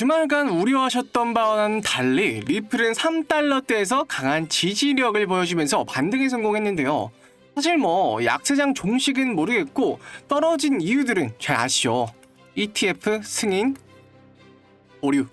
주말간 우려하셨던 바와는 달리 리플은 3달러대에서 강한 지지력을 보여주면서 반등에 성공했는데요. 사실 뭐 약세장 종식은 모르겠고 떨어진 이유들은 잘 아시죠. ETF 승인 보류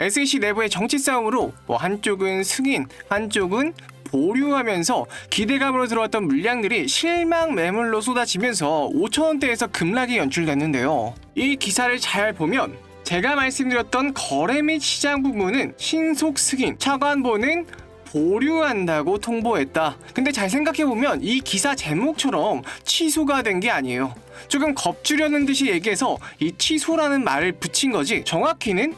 SEC 내부의 정치 싸움으로 뭐 한쪽은 승인 한쪽은 보류하면서 기대감으로 들어왔던 물량들이 실망 매물로 쏟아지면서 5천원대에서 급락이 연출됐는데요. 이 기사를 잘 보면 제가 말씀드렸던 거래 및 시장 부문은 신속 승인, 차관보는 보류한다고 통보했다. 근데 잘 생각해보면 이 기사 제목처럼 취소가 된 게 아니에요. 조금 겁주려는 듯이 얘기해서 이 취소라는 말을 붙인 거지 정확히는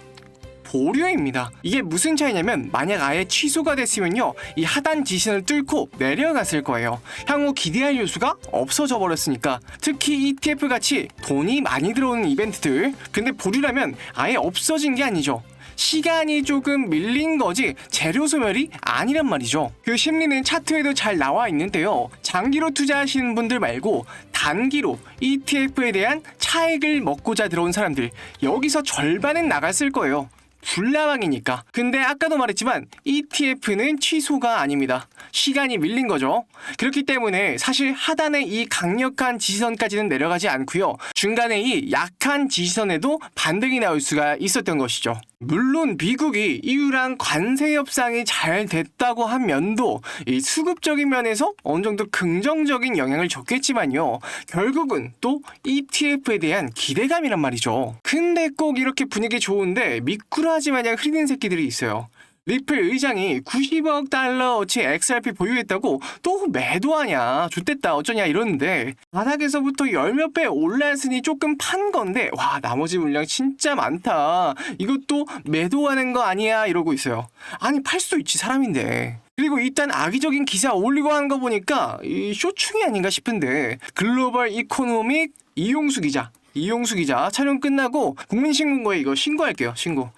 보류입니다. 이게 무슨 차이냐면 만약 아예 취소가 됐으면요 이 하단 지신을 뚫고 내려갔을 거예요. 향후 기대할 요소가 없어져 버렸으니까 특히 ETF 같이 돈이 많이 들어오는 이벤트들 근데 보류라면 아예 없어진 게 아니죠. 시간이 조금 밀린 거지 재료 소멸이 아니란 말이죠. 그 심리는 차트에도 잘 나와 있는데요. 장기로 투자하시는 분들 말고 단기로 ETF에 대한 차익을 먹고자 들어온 사람들 여기서 절반은 나갔을 거예요. 불나방이니까. 근데 아까도 말했지만 ETF는 취소가 아닙니다. 시간이 밀린 거죠. 그렇기 때문에 사실 하단의 이 강력한 지지선까지는 내려가지 않고요. 중간에 이 약한 지지선에도 반등이 나올 수가 있었던 것이죠. 물론 미국이 EU랑 관세 협상이 잘 됐다고 한 면도 이 수급적인 면에서 어느 정도 긍정적인 영향을 줬겠지만요. 결국은 또 ETF에 대한 기대감이란 말이죠. 근데 꼭 이렇게 분위기 좋은데 미꾸라지 마냥 흐리는 새끼들이 있어요. 리플 의장이 90억 달러어치 XRP 보유했다고 또 매도하냐 좋댔다 어쩌냐 이러는데 바닥에서부터 열 몇 배 올랐으니 조금 판 건데 와 나머지 물량 진짜 많다. 이것도 매도하는 거 아니야? 이러고 있어요. 아니 팔 수도 있지 사람인데. 그리고 일단 악의적인 기사 올리고 하는 거 보니까 이 쇼충이 아닌가 싶은데 글로벌 이코노믹 이용수 기자 이용수 기자 촬영 끝나고 국민신고에 이거 신고할게요 신고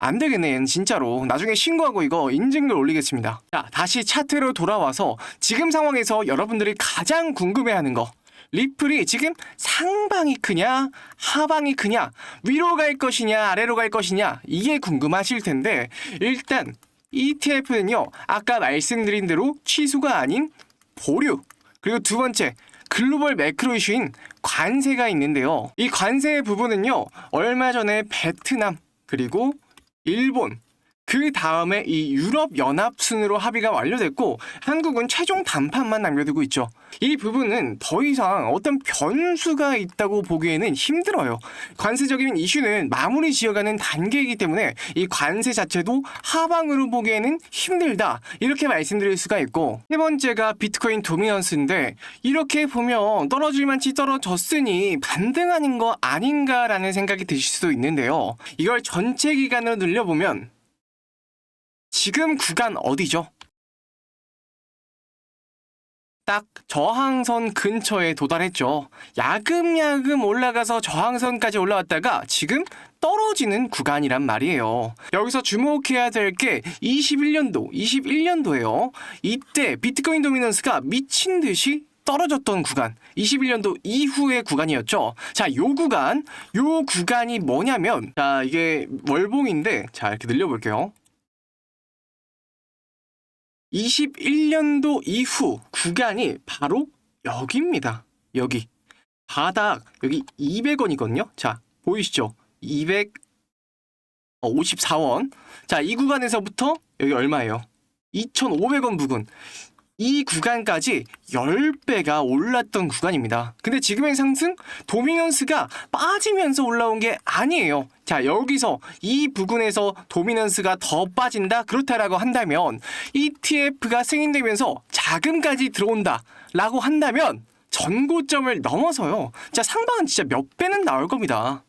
안 되겠네, 얘는 진짜로. 나중에 신고하고 이거 인증글 올리겠습니다. 자, 다시 차트로 돌아와서 지금 상황에서 여러분들이 가장 궁금해하는 거. 리플이 지금 상방이 크냐, 하방이 크냐, 위로 갈 것이냐, 아래로 갈 것이냐, 이게 궁금하실 텐데, 일단, ETF는요, 아까 말씀드린 대로 취소가 아닌 보류. 그리고 두 번째, 글로벌 매크로 이슈인 관세가 있는데요. 이 관세 부분은요, 얼마 전에 베트남, 그리고 일본 그 다음에 이 유럽 연합 순으로 합의가 완료됐고 한국은 최종 단판만 남겨두고 있죠. 이 부분은 더 이상 어떤 변수가 있다고 보기에는 힘들어요. 관세적인 이슈는 마무리 지어가는 단계이기 때문에 이 관세 자체도 하방으로 보기에는 힘들다 이렇게 말씀드릴 수가 있고 세 번째가 비트코인 도미넌스인데 이렇게 보면 떨어질만치 떨어졌으니 반등하는 거 아닌가라는 생각이 드실 수도 있는데요. 이걸 전체 기간으로 늘려보면 지금 구간 어디죠? 딱 저항선 근처에 도달했죠. 야금야금 올라가서 저항선까지 올라왔다가 지금 떨어지는 구간이란 말이에요. 여기서 주목해야 될 게 21년도, 21년도예요. 이때 비트코인 도미넌스가 미친 듯이 떨어졌던 구간, 21년도 이후의 구간이었죠. 자, 요 구간, 요 구간이 뭐냐면, 자, 이게 월봉인데, 자, 이렇게 늘려볼게요. 21년도 이후 구간이 바로 여기입니다. 여기. 바닥, 여기 200원이거든요. 자, 보이시죠? 200, 어, 54원. 자, 이 구간에서부터 여기 얼마예요? 2,500원 부근. 이 구간까지 10배가 올랐던 구간입니다. 근데 지금의 상승 도미넌스가 빠지면서 올라온 게 아니에요. 자, 여기서 이 부분에서 도미넌스가 더 빠진다? 그렇다라고 한다면 ETF가 승인되면서 자금까지 들어온다. 라고 한다면 전고점을 넘어서요. 자, 상방은 진짜 몇 배는 나올 겁니다.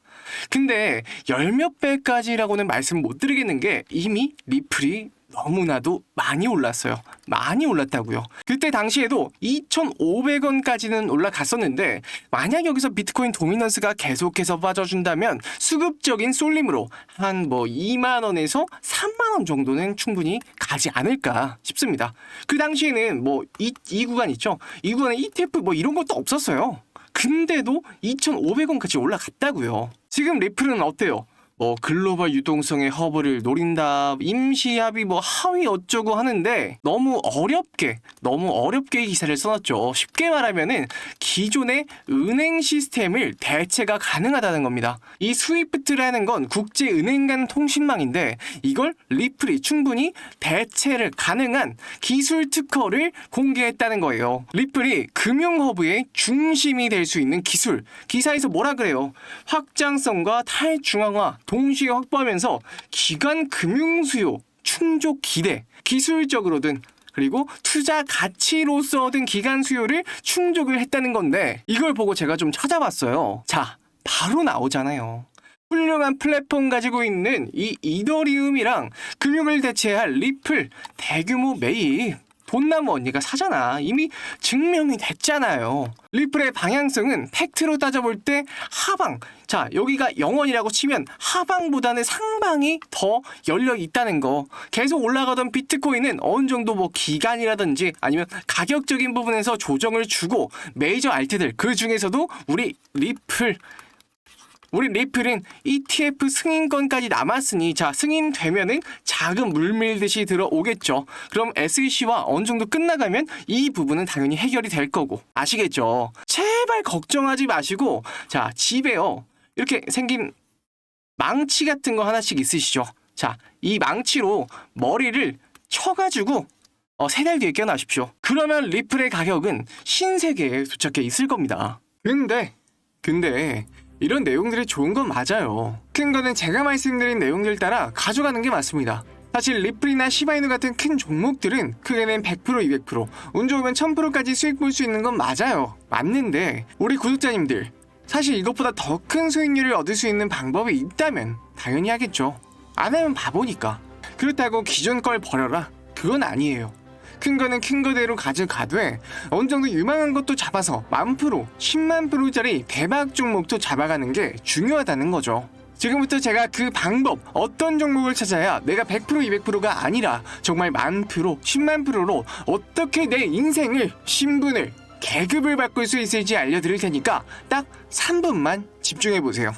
근데 열 몇 배까지라고는 말씀 못 드리겠는 게 이미 리플이 너무나도 많이 올랐어요. 많이 올랐다고요. 그때 당시에도 2,500원까지는 올라갔었는데 만약 여기서 비트코인 도미넌스가 계속해서 빠져준다면 수급적인 쏠림으로 한 뭐 2만 원에서 3만 원 정도는 충분히 가지 않을까 싶습니다. 그 당시에는 뭐이 이 구간 있죠. 이 구간에 ETF 뭐 이런 것도 없었어요. 근데도 2,500원까지 올라갔다고요. 지금 리플은 어때요? 뭐 글로벌 유동성의 허브를 노린다, 임시합의 뭐 하위 어쩌고 하는데 너무 어렵게 너무 어렵게 이 기사를 써놨죠. 쉽게 말하면은 기존의 은행 시스템을 대체가 가능하다는 겁니다. 이 스위프트라는 건 국제 은행 간 통신망인데 이걸 리플이 충분히 대체를 가능한 기술 특허를 공개했다는 거예요. 리플이 금융 허브의 중심이 될 수 있는 기술. 기사에서 뭐라 그래요? 확장성과 탈중앙화 동시에 확보하면서 기관 금융 수요 충족 기대 기술적으로든 그리고 투자 가치로서 든 기간 수요를 충족을 했다는 건데 이걸 보고 제가 좀 찾아봤어요. 자, 바로 나오잖아요. 훌륭한 플랫폼 가지고 있는 이 이더리움이랑 금융을 대체할 리플 대규모 매입 돈나무 언니가 사잖아. 이미 증명이 됐잖아요. 리플의 방향성은 팩트로 따져볼 때 하방. 자, 여기가 0원이라고 치면 하방보다는 상방이 더 열려 있다는 거. 계속 올라가던 비트코인은 어느 정도 뭐 기간이라든지 아니면 가격적인 부분에서 조정을 주고 메이저 알트들 그 중에서도 우리 리플 우리 리플은 ETF 승인권까지 남았으니 자 승인되면은 작은 물 밀듯이 들어오겠죠. 그럼 SEC와 어느 정도 끝나가면 이 부분은 당연히 해결이 될 거고 아시겠죠? 제발 걱정하지 마시고 자 집에요 이렇게 생긴 망치 같은 거 하나씩 있으시죠? 자 이 망치로 머리를 쳐가지고 어, 세달 뒤에 깨어나십시오. 그러면 리플의 가격은 신세계에 도착해 있을 겁니다. 근데 근데 이런 내용들이 좋은 건 맞아요. 큰 거는 제가 말씀드린 내용들 따라 가져가는 게 맞습니다. 사실 리플이나 시바이누 같은 큰 종목들은 크게는 100% 200%, 운 좋으면 1000%까지 수익 볼 수 있는 건 맞아요. 맞는데 우리 구독자님들 사실 이것보다 더 큰 수익률을 얻을 수 있는 방법이 있다면 당연히 하겠죠. 안 하면 바보니까. 그렇다고 기존 걸 버려라. 그건 아니에요. 큰 거는 큰 거대로 가져가되 어느 정도 유망한 것도 잡아서 만 프로, 10만 프로짜리 대박 종목도 잡아가는 게 중요하다는 거죠. 지금부터 제가 그 방법, 어떤 종목을 찾아야 내가 100% 200%가 아니라 정말 만 프로, 10만 프로로 어떻게 내 인생을, 신분을, 계급을 바꿀 수 있을지 알려드릴 테니까 딱 3분만 집중해보세요.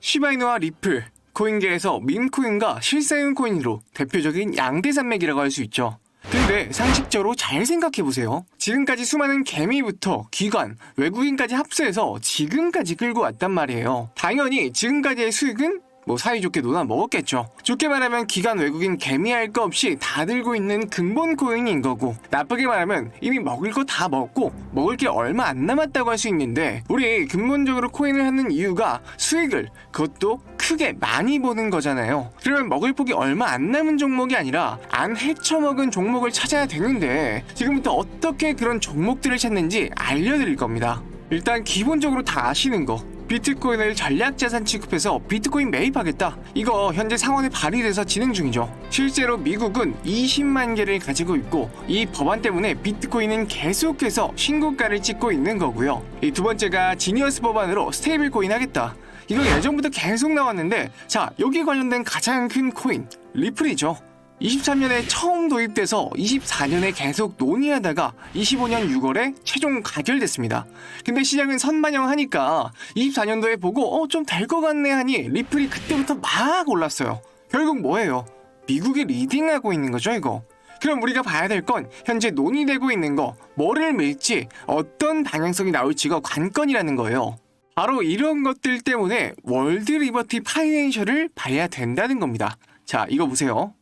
시바이누와 리플, 코인계에서 밈코인과 실사용 코인으로 대표적인 양대 산맥이라고 할 수 있죠. 근데 상식적으로 잘 생각해보세요. 지금까지 수많은 개미부터 기관, 외국인까지 합세해서 지금까지 끌고 왔단 말이에요. 당연히 지금까지의 수익은 뭐 사이좋게 논아 먹었겠죠. 좋게 말하면 기관 외국인 개미할 거 없이 다 들고 있는 근본 코인인 거고 나쁘게 말하면 이미 먹을 거 다 먹고 먹을 게 얼마 안 남았다고 할 수 있는데 우리 근본적으로 코인을 하는 이유가 수익을 그것도 크게 많이 보는 거잖아요. 그러면 먹을 폭이 얼마 안 남은 종목이 아니라 안 헤쳐먹은 종목을 찾아야 되는데 지금부터 어떻게 그런 종목들을 찾는지 알려드릴 겁니다. 일단 기본적으로 다 아시는 거 비트코인을 전략자산 취급해서 비트코인 매입하겠다. 이거 현재 상원에 발의돼서 진행 중이죠. 실제로 미국은 20만 개를 가지고 있고 이 법안 때문에 비트코인은 계속해서 신고가를 찍고 있는 거고요. 이 두 번째가 지니어스 법안으로 스테이블 코인 하겠다. 이거 예전부터 계속 나왔는데 자 여기 관련된 가장 큰 코인 리플이죠. 23년에 처음 도입돼서 24년에 계속 논의하다가 25년 6월에 최종 가결됐습니다. 근데 시장은 선반영하니까 24년도에 보고 어 좀 될 것 같네 하니 리플이 그때부터 막 올랐어요. 결국 뭐예요? 미국이 리딩하고 있는 거죠 이거. 그럼 우리가 봐야 될 건 현재 논의되고 있는 거 뭐를 밀지 어떤 방향성이 나올지가 관건이라는 거예요. 바로 이런 것들 때문에 월드 리버티 파이낸셜을 봐야 된다는 겁니다. 자 이거 보세요.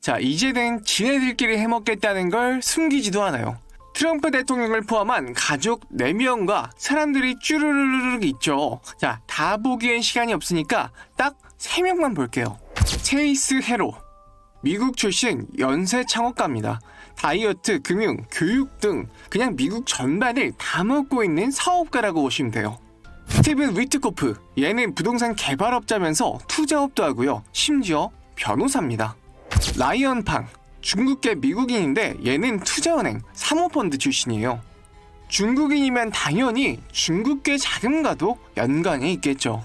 자, 이제는 지네들끼리 해먹겠다는 걸 숨기지도 않아요. 트럼프 대통령을 포함한 가족 4명과 사람들이 쭈르르르륵 있죠. 자, 다 보기엔 시간이 없으니까 딱 3명만 볼게요. 체이스 헤로. 미국 출신 연쇄 창업가입니다. 다이어트, 금융, 교육 등 그냥 미국 전반을 다 먹고 있는 사업가라고 보시면 돼요. 스티븐 위트코프. 얘는 부동산 개발업자면서 투자업도 하고요. 심지어 변호사입니다. 라이언팡 중국계 미국인인데 얘는 투자은행 사모펀드 출신이에요. 중국인이면 당연히 중국계 자금과도 연관이 있겠죠.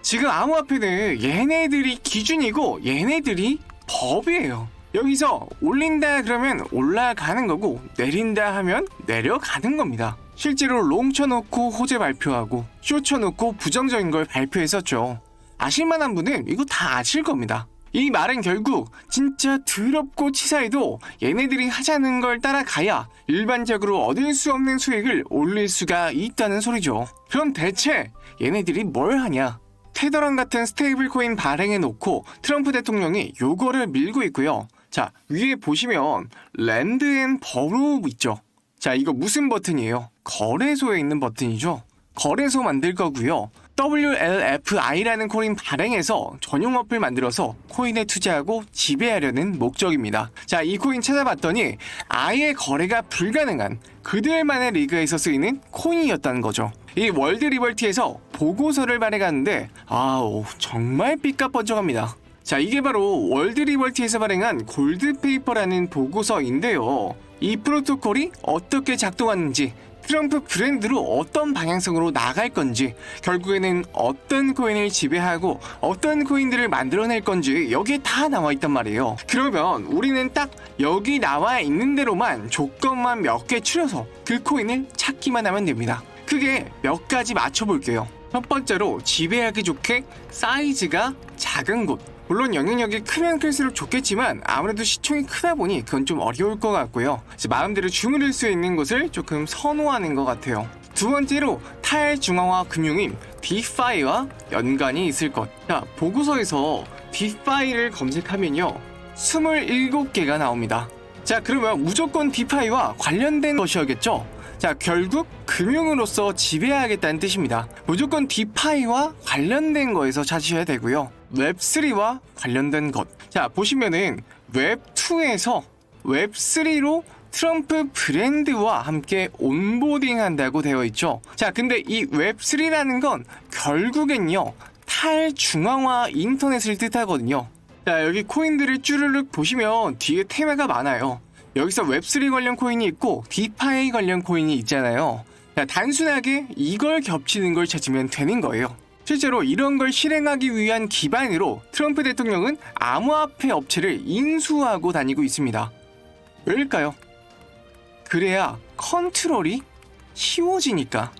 지금 암호화폐는 얘네들이 기준이고 얘네들이 법이에요. 여기서 올린다 그러면 올라가는 거고 내린다 하면 내려가는 겁니다. 실제로 롱 쳐놓고 호재 발표하고 쇼 쳐놓고 부정적인 걸 발표했었죠. 아실만한 분은 이거 다 아실 겁니다. 이 말은 결국 진짜 더럽고 치사해도 얘네들이 하자는 걸 따라가야 일반적으로 얻을 수 없는 수익을 올릴 수가 있다는 소리죠. 그럼 대체 얘네들이 뭘 하냐? 테더랑 같은 스테이블 코인 발행해 놓고 트럼프 대통령이 요거를 밀고 있고요. 자, 위에 보시면 랜드 앤 버로 있죠. 자, 이거 무슨 버튼이에요? 거래소에 있는 버튼이죠. 거래소 만들 거고요. WLFI라는 코인 발행해서 전용 어플 만들어서 코인에 투자하고 지배하려는 목적입니다. 자, 이 코인 찾아봤더니 아예 거래가 불가능한 그들만의 리그에서 쓰이는 코인이었다는 거죠. 이 월드 리벌티에서 보고서를 발행하는데 아우 정말 삐까뻔쩍합니다. 자, 이게 바로 월드 리벌티에서 발행한 골드 페이퍼라는 보고서인데요. 이 프로토콜이 어떻게 작동하는지, 트럼프 브랜드로 어떤 방향성으로 나갈 건지, 결국에는 어떤 코인을 지배하고 어떤 코인들을 만들어낼 건지 여기에 다 나와 있단 말이에요. 그러면 우리는 딱 여기 나와 있는 대로만 조건만 몇 개 추려서 그 코인을 찾기만 하면 됩니다. 크게 몇 가지 맞춰볼게요. 첫 번째로 지배하기 좋게 사이즈가 작은 곳. 물론 영향력이 크면 클수록 좋겠지만 아무래도 시총이 크다 보니 그건 좀 어려울 것 같고요. 마음대로 주무를 수 있는 곳을 조금 선호하는 것 같아요. 두 번째로 탈중앙화 금융인 디파이와 연관이 있을 것. 자, 보고서에서 디파이를 검색하면요. 27개가 나옵니다. 자, 그러면 무조건 디파이와 관련된 것이었겠죠? 자, 결국 금융으로서 지배하겠다는 뜻입니다. 무조건 디파이와 관련된 거에서 찾으셔야 되고요. 웹3와 관련된 것. 자, 보시면은 웹2에서 웹3로 트럼프 브랜드와 함께 온보딩 한다고 되어 있죠. 자, 근데 이 웹3라는 건 결국엔요, 탈중앙화 인터넷을 뜻하거든요. 자, 여기 코인들을 쭈르륵 보시면 뒤에 테마가 많아요. 여기서 웹3 관련 코인이 있고 디파이 관련 코인이 있잖아요. 자, 단순하게 이걸 겹치는 걸 찾으면 되는 거예요. 실제로 이런 걸 실행하기 위한 기반으로 트럼프 대통령은 암호화폐 업체를 인수하고 다니고 있습니다. 왜일까요? 그래야 컨트롤이 쉬워지니까.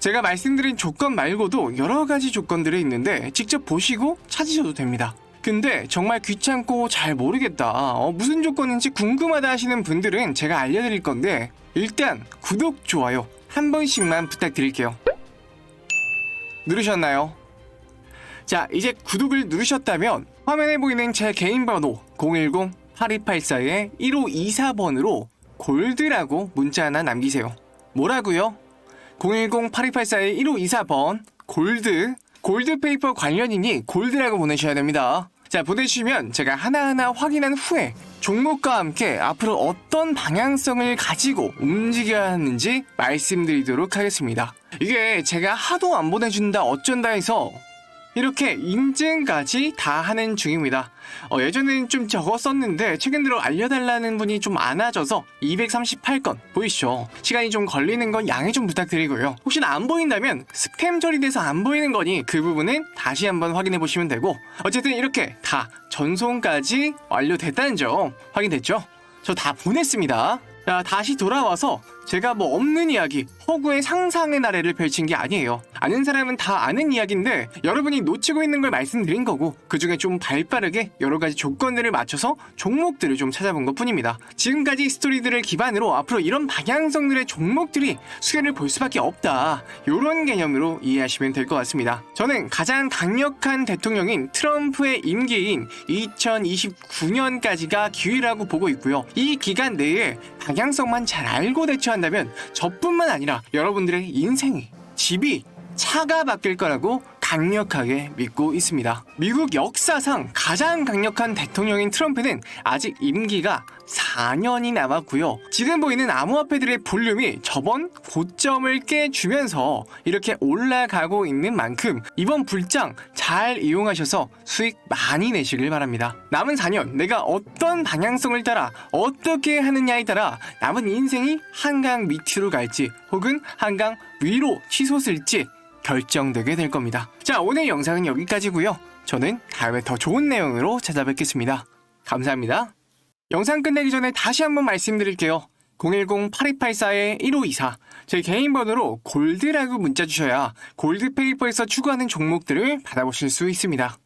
제가 말씀드린 조건 말고도 여러 가지 조건들이 있는데 직접 보시고 찾으셔도 됩니다. 근데 정말 귀찮고 잘 모르겠다. 어, 무슨 조건인지 궁금하다 하시는 분들은 제가 알려드릴 건데 일단 구독, 좋아요 한 번씩만 부탁드릴게요. 누르셨나요? 자, 이제 구독을 누르셨다면 화면에 보이는 제 개인 번호 010-8284-1524번으로 골드라고 문자 하나 남기세요. 뭐라고요? 010-8284-1524번 골드 골드페이퍼 관련이니 골드라고 보내셔야 됩니다. 자, 보내주시면 제가 하나하나 확인한 후에 종목과 함께 앞으로 어떤 방향성을 가지고 움직여야 하는지 말씀드리도록 하겠습니다. 이게 제가 하도 안 보내준다 어쩐다 해서 이렇게 인증까지 다 하는 중입니다. 어, 예전에는 좀 적었었는데 최근 들어 알려달라는 분이 좀 많아져서 238건 보이시죠? 시간이 좀 걸리는 건 양해 좀 부탁드리고요. 혹시나 안 보인다면 스팸 처리돼서 안 보이는 거니 그 부분은 다시 한번 확인해 보시면 되고 어쨌든 이렇게 다 전송까지 완료됐다는 점 확인됐죠? 저 다 보냈습니다. 자, 다시 돌아와서 제가 뭐 없는 이야기, 허구의 상상의 나래를 펼친 게 아니에요. 아는 사람은 다 아는 이야기인데 여러분이 놓치고 있는 걸 말씀드린 거고 그 중에 좀 발빠르게 여러 가지 조건들을 맞춰서 종목들을 좀 찾아본 것 뿐입니다. 지금까지 스토리들을 기반으로 앞으로 이런 방향성들의 종목들이 수혜를 볼 수밖에 없다. 이런 개념으로 이해하시면 될 것 같습니다. 저는 가장 강력한 대통령인 트럼프의 임기인 2029년까지가 기회라고 보고 있고요. 이 기간 내에 방향성만 잘 알고 대처한다면 저뿐만 아니라 여러분들의 인생이 집이 차가 바뀔 거라고 강력하게 믿고 있습니다. 미국 역사상 가장 강력한 대통령인 트럼프는 아직 임기가 4년이 남았고요. 지금 보이는 암호화폐들의 볼륨이 저번 고점을 깨주면서 이렇게 올라가고 있는 만큼 이번 불장 잘 이용하셔서 수익 많이 내시길 바랍니다. 남은 4년 내가 어떤 방향성을 따라 어떻게 하느냐에 따라 남은 인생이 한강 밑으로 갈지 혹은 한강 위로 치솟을지 결정되게 될 겁니다. 자, 오늘 영상은 여기까지고요. 저는 다음에 더 좋은 내용으로 찾아뵙겠습니다. 감사합니다. 영상 끝내기 전에 다시 한번 말씀드릴게요. 010-8284-1524 제 개인 번호로 골드라고 문자 주셔야 골드페이퍼에서 추구하는 종목들을 받아보실 수 있습니다.